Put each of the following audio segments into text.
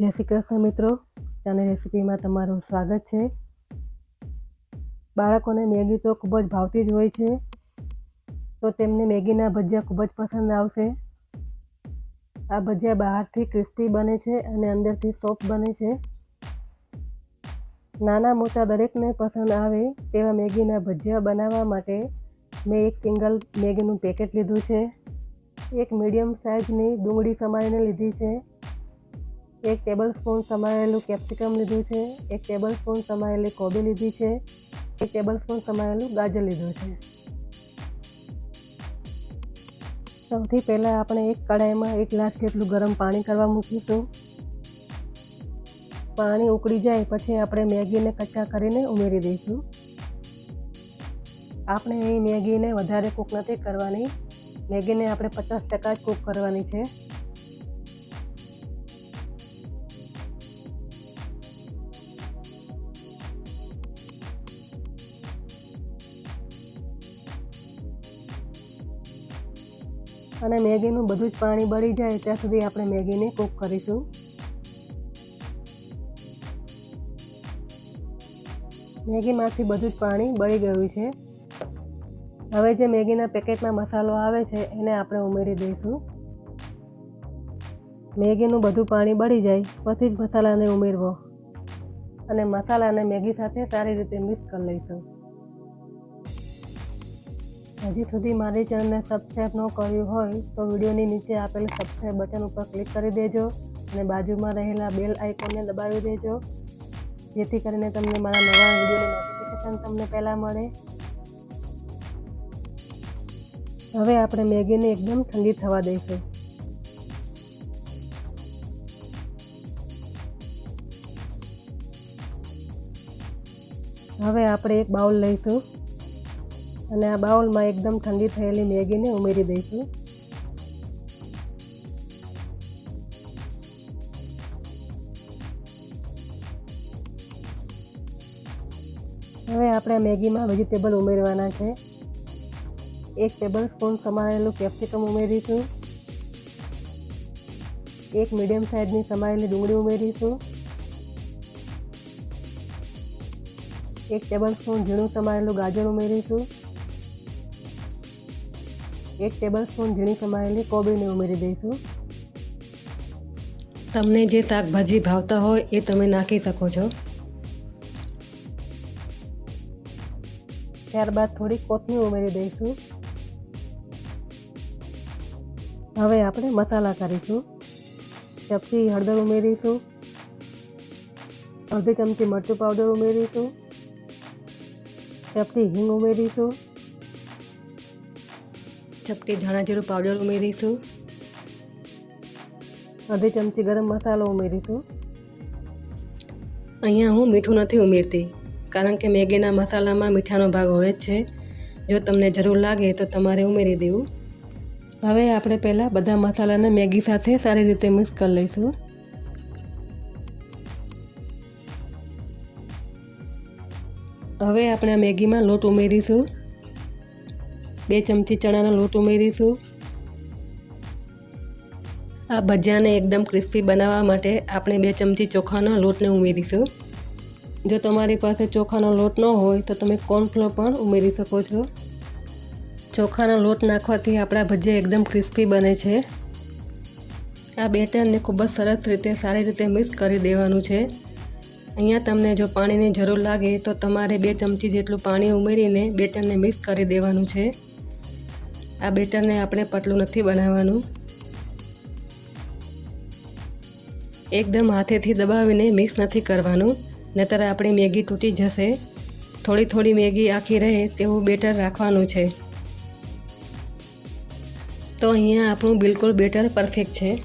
જય શ્રી કૃષ્ણ મિત્રો. ચાની રેસીપીમાં તમારું સ્વાગત છે. બાળકોને મેગી તો ખૂબ જ ભાવતી જ હોય છે. તો તેમને મેગીના ભજીયા ખૂબ જ પસંદ આવશે. આ ભજીયા બહારથી ક્રિસ્પી બને છે અને અંદરથી સોફ્ટ બને છે. નાના મોટા દરેકને પસંદ આવે તેવા મેગીના ભજીયા બનાવવા માટે મેં એક સિંગલ મેગીનું પેકેટ લીધું છે. એક મીડિયમ સાઇઝની ડુંગળી સમારીને લીધી છે. એક ટેબલ સ્પૂન સમાયેલું કેપ્સિકમ લીધું છે, એક ટેબલ સ્પૂન સમાયેલી કોબી લીધી છે, એક ટેબલ સ્પૂન સમાયેલું ગાજર લીધું છે. સૌથી પહેલાં આપણે એક કઢાઈમાં એક ગ્લાસ જેટલું ગરમ પાણી કરવા મૂકીશું. પાણી ઉકળી જાય પછી આપણે મેગીને કચ્ચા કરીને ઉમેરી દઈશું. આપણે એ મેગીને વધારે કૂક નથી કરવાની. મેગીને આપણે પચાસ ટકા જ કૂક કરવાની છે. અને મેગીનું બધું જ પાણી બળી જાય ત્યાં સુધી આપણે મેગીને કૂક કરીશું. મેગીમાંથી બધું જ પાણી બળી ગયું છે. હવે જે મેગીના પેકેટમાં મસાલો આવે છે એને આપણે ઉમેરી દઈશું. મેગીનું બધું પાણી બળી જાય, પછી જ મસાલાને ઉમેરવો. અને મસાલાને મેગી સાથે સારી રીતે મિક્સ કરી લઈશું. હજી સુધી મારી ચેનલને સબસ્ક્રાઈબ ન કર્યું હોય તો વિડીયોની નીચે આપેલ સબસ્ક્રાઈબ બટન ઉપર ક્લિક કરી દેજો અને બાજુમાં રહેલા બેલ આઇકોનને દબાવી દેજો. જેથી કરીને તમને મારા નવા વિડીયોની નોટિફિકેશન તમને પહેલાં મળે. હવે આપણે મેગીને એકદમ ઠંડી થવા દઈશું. હવે આપણે એક બાઉલ લઈશું. અને આ બાઉલમાં એકદમ ઠંડી થયેલી મેગીને ઉમેરી દઈશું. હવે આપણે મેગીમાં વેજીટેબલ ઉમેરવાના છે. એક ટેબલ સ્પૂન સમારેલું કેપ્સિકમ ઉમેરીશું. એક મીડિયમ સાઇઝની સમારેલી ડુંગળી ઉમેરીશું. એક ટેબલ સ્પૂન ઝીણું સમારેલું ગાજર ઉમેરીશું. એક ટેબલ સ્પૂન ઝીણી સમારેલી કોબીને ઉમેરી દઈશું. તમને જે શાકભાજી ભાવતા હોય એ તમે નાખી શકો છો. ત્યારબાદ થોડી કોથમીર ઉમેરી દઈશું. હવે આપણે મસાલા કરીશું. ચપટી હળદર ઉમેરીશું. અડધી ચમચી મરચું પાવડર ઉમેરીશું. ચપટી હિંગ ઉમેરીશું. ચપટી ધાણા જીરું પાવડર ઉમેરીશું. અડધી ચમચી ગરમ મસાલો ઉમેરીશું. અહીંયા હું મીઠું નથી ઉમેરતી કારણ કે મેગીના મસાલામાં મીઠાનો ભાગ હોય જ છે. જો તમને જરૂર લાગે તો તમારે ઉમેરી દેવું. હવે આપણે પહેલાં બધા મસાલાને મેગી સાથે સારી રીતે મિક્સ કરી લઈશું. હવે આપણે આ મેગીમાં લોટ ઉમેરીશું. બે ચમચી ચણાનો લોટ ઉમેરીશું આ ભજીયાને એકદમ ક્રિસ્પી બનાવવા માટે આપણે બે ચમચી ચોખાના લોટને ઉમેરીશું. જો તમારી પાસે ચોખાનો લોટ ન હોય તો તમે કોર્નફ્લોર પણ ઉમેરી શકો છો. ચોખાનો લોટ નાખવાથી આપણા ભજીયા એકદમ ક્રિસ્પી બને છે. આ બેટરને ખૂબ જ સરસ રીતે સારી રીતે મિક્સ કરી દેવાનું છે. અહીંયા તમને જો પાણીની જરૂર લાગે તો તમારે બે ચમચી જેટલું પાણી ઉમેરીને બેટરને મિક્સ કરી દેવાનું છે. આ બેટરને આપણે પતલું નથી બનાવવાનું. એકદમ હાથેથી દબાવીને મિક્સ નથી કરવાનું, નહીતર આપણી મેગી તૂટી જશે. થોડી થોડી મેગી આખી રહે તેવું બેટર રાખવાનું છે. તો અહીંયા આપણું બિલકુલ બેટર પરફેક્ટ છે.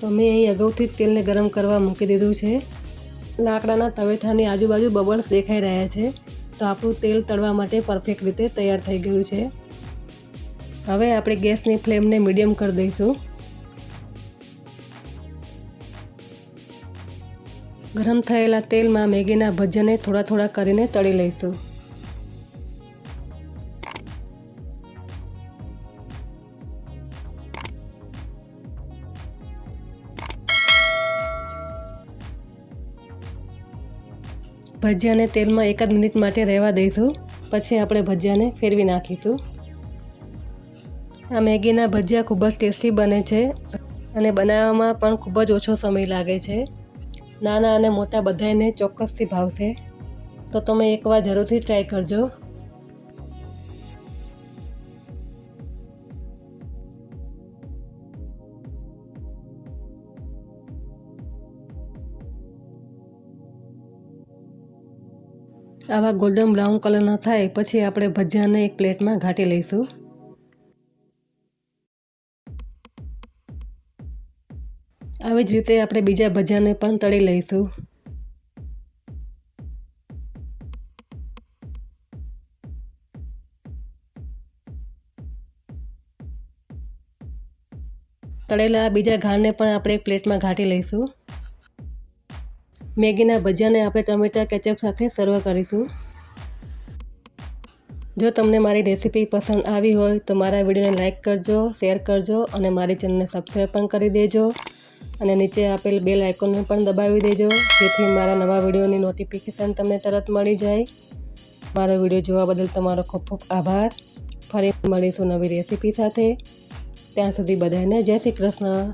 તો મેં અહીં અગાઉથી જ તેલને ગરમ કરવા મૂકી દીધું છે. લાકડાના તવેથાની આજુબાજુ બબલ્સ દેખાઈ રહ્યા છે. તો આપણું તેલ તળવા માટે પરફેક્ટ રીતે તૈયાર થઈ ગયું છે. હવે આપણે ગેસની ફ્લેમને મીડિયમ કરી દઈશું. ગરમ થયેલા તેલમાં મેગીના ભજીયાને થોડા થોડા કરીને તળી લઈશું. ભજીયાને તેલમાં એકાદ મિનિટ માટે રહેવા દઈશું. પછી આપણે ભજીયાને ફેરવી નાખીશું. આ મેગીના ભજીયા ખૂબ જ ટેસ્ટી બને છે અને બનાવવામાં પણ ખૂબ જ ઓછો સમય લાગે છે. નાના અને મોટા બધાને ચોક્કસથી ભાવશે. તો તમે એકવાર જરૂરથી ટ્રાય કરજો. આવા ગોલ્ડન બ્રાઉન કલરના થાય, પછી આપણે ભજીયાને એક પ્લેટમાં ઘાટી લઈશું. આવી જ રીતે આપણે બીજા ભજીયાને પણ તળી લઈશું. તળેલા બીજા ઘાણને પણ આપણે એક પ્લેટમાં ઘાટી લઈશું. મેગીના ભજીયાને આપણે ટમેટા કેચઅપ સાથે સર્વ કરીશું. જો તમને મારી રેસીપી પસંદ આવી હોય તો મારા વિડીયોને લાઇક કરજો, શેર કરજો અને મારી ચેનલને સબસ્ક્રાઈબ પણ કરી દેજો. અને નીચે આપેલ બેલ આઇકોનને પણ દબાવી દેજો, જેથી મારા નવા વિડીયોની નોટિફિકેશન તમને તરત મળી જાય. મારો વીડિયો જોવા બદલ તમારો ખૂબ ખૂબ આભાર. ફરી મળીશું નવી રેસીપી સાથે. ત્યાં સુધી બધાને જય શ્રી કૃષ્ણ.